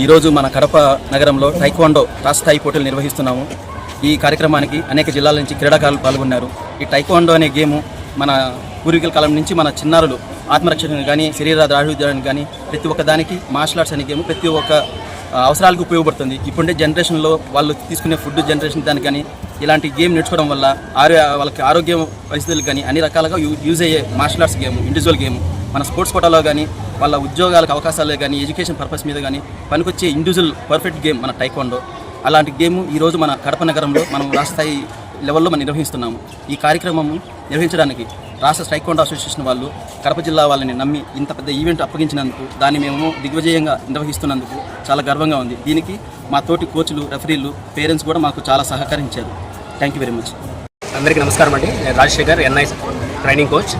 ఈరోజు మన కడప నగరంలో టైక్వాండో రాష్ట్ర స్థాయి పోటీలు నిర్వహిస్తున్నాము. ఈ కార్యక్రమానికి అనేక జిల్లాల నుంచి క్రీడాకారులు పాల్గొన్నారు. ఈ టైక్వాండో అనే గేము మన పూర్వీకుల కాలం నుంచి మన చిన్నారులు ఆత్మరక్షణ కానీ శరీర దాడుదానికి కానీ ప్రతి ఒక్క దానికి మార్షల్ ఆర్ట్స్ అనే గేమ్ ప్రతి ఒక్క అవసరాలకు ఉపయోగపడుతుంది. ఇప్పుడే జనరేషన్లో వాళ్ళు తీసుకునే ఫుడ్ జనరేషన్ దానికి కానీ ఇలాంటి గేమ్ నేర్చుకోవడం వల్ల ఆరో వాళ్ళకి ఆరోగ్య పరిస్థితులు కానీ అన్ని రకాలుగా యూజ్ అయ్యే martial arts game individual game. మన స్పోర్ట్స్ కోటాలో కానీ వాళ్ళ ఉద్యోగాలకు అవకాశాలు కానీ ఎడ్యుకేషన్ పర్పస్ మీద కానీ పనికొచ్చే ఇండివిజువల్ పర్ఫెక్ట్ గేమ్ మన టైక్వాండో. అలాంటి గేమ్ ఈరోజు మన కడప నగరంలో మనం రాష్ట్ర స్థాయి లెవెల్లో మనం నిర్వహిస్తున్నాము. ఈ కార్యక్రమం నిర్వహించడానికి రాష్ట్ర టైక్వాండో అసోసియేషన్ వాళ్ళు కడప జిల్లా వాళ్ళని నమ్మి ఇంత పెద్ద ఈవెంట్ అప్పగించినందుకు దాన్ని మేము దిగ్విజయంగా నిర్వహిస్తున్నందుకు చాలా గర్వంగా ఉంది. దీనికి మా తోటి కోచ్లు రెఫరీలు పేరెంట్స్ కూడా మాకు చాలా సహకరించారు. థ్యాంక్ యూ వెరీ మచ్ అందరికీ నమస్కారం అండి. నేను రాజశేఖర్ ఎన్ఐ ట్రైనింగ్ కోచ్.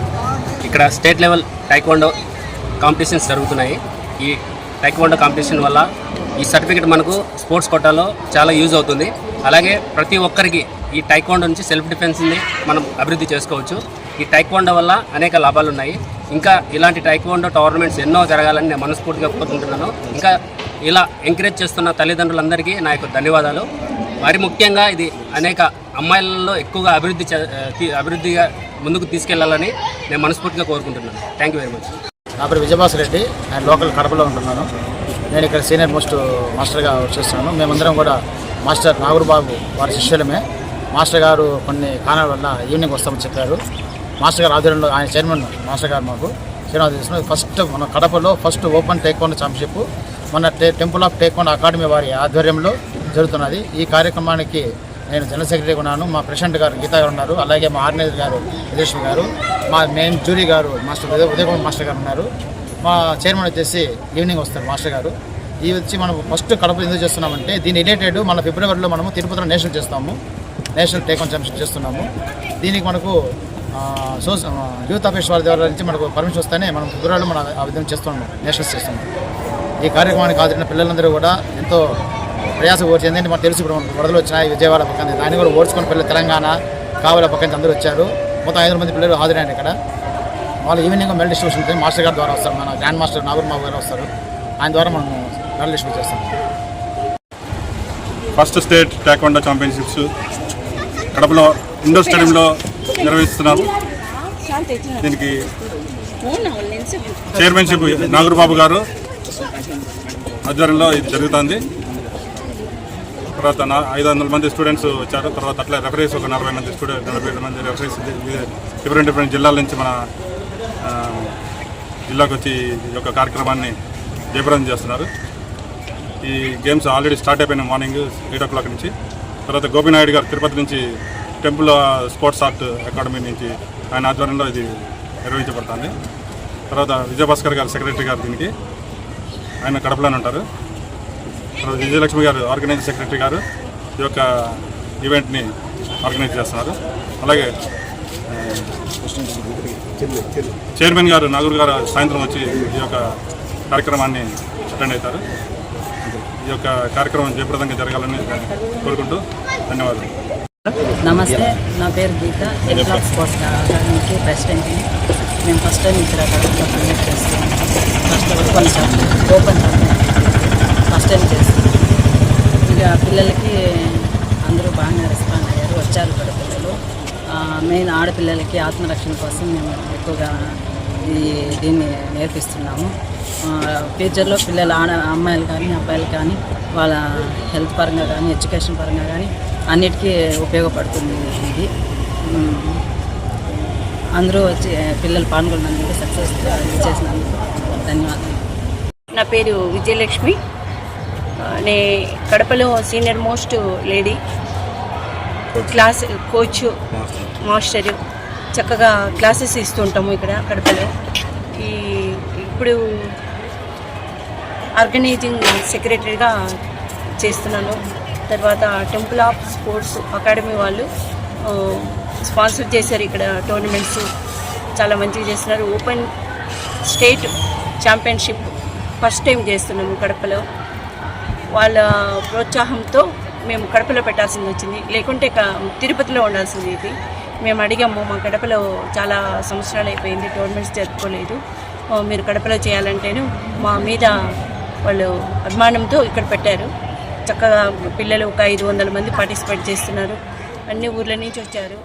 ఇక్కడ స్టేట్ లెవెల్ టైక్వాండో కాంపిటీషన్స్ జరుగుతున్నాయి. ఈ టైక్వాండో కాంపిటీషన్ వల్ల ఈ సర్టిఫికెట్ మనకు స్పోర్ట్స్ కోటాలో చాలా యూజ్ అవుతుంది. అలాగే ప్రతి ఒక్కరికి ఈ టైక్వాండో నుంచి సెల్ఫ్ డిఫెన్స్ని మనం అభివృద్ధి చేసుకోవచ్చు. ఈ టైక్వాండో వల్ల అనేక లాభాలు ఉన్నాయి. ఇంకా ఇలాంటి టైక్వాండో టోర్నమెంట్స్ ఎన్నో జరగాలని నేను మనస్ఫూర్తిగా కోరుకుంటున్నాను. ఇంకా ఇలా ఎంకరేజ్ చేస్తున్న తల్లిదండ్రులందరికీ నా యొక్క ధన్యవాదాలు. మరి ముఖ్యంగా ఇది అనేక అమ్మాయిలలో ఎక్కువగా అభివృద్ధి అభివృద్ధిగా ముందుకు తీసుకెళ్ళాలని నేను మనస్ఫూర్తిగా కోరుకుంటున్నాను. థ్యాంక్ యూ వెరీ మచ్ నా పేరు విజయభాస్ రెడ్డి. నేను లోకల్ కడపలో ఉంటున్నాను. నేను ఇక్కడ సీనియర్ మోస్ట్ మాస్టర్గా వచ్చేస్తున్నాను మేమందరం కూడా మాస్టర్ నాగూరు బాబు వారి శిష్యులమే. మాస్టర్ గారు కొన్ని కారణాల వల్ల ఈవినింగ్ వస్తామని చెప్పారు. మాస్టర్ గారు ఆధ్వర్యంలో ఆయన చైర్మన్ మాస్టర్ గారు మాకు శ్రీనివాస్ చేస్తున్నారు. ఫస్ట్ మన కడపలో ఫస్ట్ ఓపెన్ టేక్వాండో ఛాంపియన్షిప్. మన టే టెంపుల్ ఆఫ్ టేక్వాండో అకాడమీ వారి ఆధ్వర్యంలో జరుగుతున్నది. ఈ కార్యక్రమానికి నేను జనరల్ సెక్రటరీ ఉన్నాను మా ప్రెసిడెంట్ గారు గీతా గారు ఉన్నారు అలాగే మా ఆర్గనైజర్ గారు విదేశ్ గారు మా మెయిన్ జూరీ గారు మాస్టర్ ఉదయ ఉదయకుమార్ మాస్టర్ గారు ఉన్నారు. మా చైర్మన్ వచ్చేసి ఈవినింగ్ వస్తారు మాస్టర్ గారు. ఈ వచ్చి మనం ఫస్ట్ కడప ఎందుకు చేస్తున్నామంటే దీని రిలేటెడ్ మన ఫిబ్రవరిలో మనము తిరుపతిలో నేషనల్ చేస్తాము. నేషనల్ టేక్ ఆన్ చేస్తున్నాము. దీనికి మనకు సో యూత్ ఆఫీస్ వారి ద్వారా నుంచి మనకు పర్మిషన్ వస్తేనే మనం ఫిబ్రవరిలో మనం ఆ విధంగా చేస్తున్నాము నేషనల్స్ చేస్తున్నాము. ఈ కార్యక్రమానికి హాజరైన పిల్లలందరూ కూడా ఎంతో ప్రయాస ఓర్చి ఎందుకంటే మనకు తెలుసు ఇప్పుడు వరదలు వచ్చినాయి విజయవాడ పక్కన. దాన్ని కూడా ఓడ్చుకున్న పిల్లలు తెలంగాణ కావల పక్కన అందరూ వచ్చారు. మొత్తం ఐదు మంది పిల్లలు హాజరైనారు ఇక్కడ. వాళ్ళు ఈవినింగ్ మెడల్ డిస్ట్రిబ్యూషన్ ఉంటుంది. మాస్టర్ గారి ద్వారా వస్తారు మన గ్రాండ్ మాస్టర్ నాగూర్ బాబు గారు వస్తారు. ఆయన ద్వారా మనం మెడల్ డిస్ట్రిబ్యూట్ చేస్తాం. ఫస్ట్ స్టేట్ టేక్వాండో ఛాంపియన్షిప్స్ కడపలో ఇండోర్ స్టేడియంలో నిర్వహిస్తున్నారు. దీనికి చైర్మన్షిప్ నాగరబాబు గారు ఆధ్వర్యంలో ఇది జరుగుతుంది. తర్వాత ఐదు వందల మంది స్టూడెంట్స్ వచ్చారు. తర్వాత అట్లా రెఫరీస్ ఒక నలభై మంది స్టూడెంట్ నలభై ఏడు మంది రెఫరీస్ డిఫరెంట్ డిఫరెంట్ జిల్లాల నుంచి మన జిల్లాకు వచ్చి ఈ యొక్క కార్యక్రమాన్ని జయప్రదం చేస్తున్నారు. ఈ గేమ్స్ ఆల్రెడీ స్టార్ట్ అయిపోయిన మార్నింగ్ ఎయిట్ ఓ క్లాక్ నుంచి. తర్వాత గోపినాయుడు గారు తిరుపతి నుంచి టెంపుల్ స్పోర్ట్స్ ఆర్ట్ అకాడమీ నుంచి ఆయన ఆధ్వర్యంలో ఇది నిర్వహించబడుతుంది. తర్వాత విజయభాస్కర్ గారు సెక్రటరీ గారు దీనికి. ఆయన కడపలోనే ఉంటారు. విజయలక్ష్మి గారు ఆర్గనైజ్ సెక్రటరీ గారు ఈ యొక్క ఈవెంట్ని ఆర్గనైజ్ చేస్తున్నారు. అలాగే చైర్మన్ గారు నాగూర్ గారు సాయంత్రం వచ్చి ఈ యొక్క కార్యక్రమాన్ని అటెండ్ అవుతారు. ఈ యొక్క కార్యక్రమం జయప్రదంగా జరగాలని కోరుకుంటూ ధన్యవాదాలు. నమస్తే నా పేరు గీత. ఎయిట్ స్పోర్ట్స్ అకాడమీకి ప్రెసిడెంట్ని మేము ఫస్ట్ టైం ఇక్కడ అకాడమీలో కండక్ట్ చేస్తున్నాం. First open open first time చేస్తాం పిల్లలకి అందరూ బాగానే రెస్పాండ్ అయ్యారు వచ్చారు కూడా పిల్లలు. మెయిన్ ఆడపిల్లలకి ఆత్మరక్షణ కోసం మేము ఎక్కువగా ఈ దీన్ని నేర్పిస్తున్నాము. ఫ్యూచర్లో పిల్లలు ఆడ అమ్మాయిలు కానీ అబ్బాయిలు కానీ వాళ్ళ హెల్త్ పరంగా కానీ ఎడ్యుకేషన్ పరంగా కానీ అన్నిటికీ ఉపయోగపడుతుంది ఇది. అందరూ వచ్చి పిల్లలు పాల్గొన్నందుకు సక్సెస్ చేసినందుకు ధన్యవాదాలు. నా పేరు విజయలక్ష్మి. నే కడపలో senior most lady class coach master చక్కగా క్లాసెస్ ఇస్తుంటాము ఇక్కడ కడపలో. ఈ ఇప్పుడు ఆర్గనైజింగ్ సెక్రటరీగా చేస్తున్నాను. తర్వాత టెంపుల్ ఆఫ్ స్పోర్ట్స్ అకాడమీ వాళ్ళు స్పాన్సర్ చేశారు ఇక్కడ టోర్నమెంట్స్. చాలా మంచిగా చేస్తున్నారు. Open state championship first time చేస్తున్నాము కడపలో. వాళ్ళ ప్రోత్సాహంతో మేము కడపలో పెట్టాల్సింది వచ్చింది. లేకుంటే తిరుపతిలో ఉండాల్సింది ఇది. మేము అడిగాము మా కడపలో చాలా సంవత్సరాలు అయిపోయింది టోర్నమెంట్స్ జరుపుకోలేదు. మీరు కడపలో చేయాలంటేను మా మీద వాళ్ళు అభిమానంతో ఇక్కడ పెట్టారు. చక్కగా పిల్లలు ఒక ఐదు వందల మంది పార్టిసిపేట్ చేస్తున్నారు. అన్ని ఊర్ల నుంచి వచ్చారు.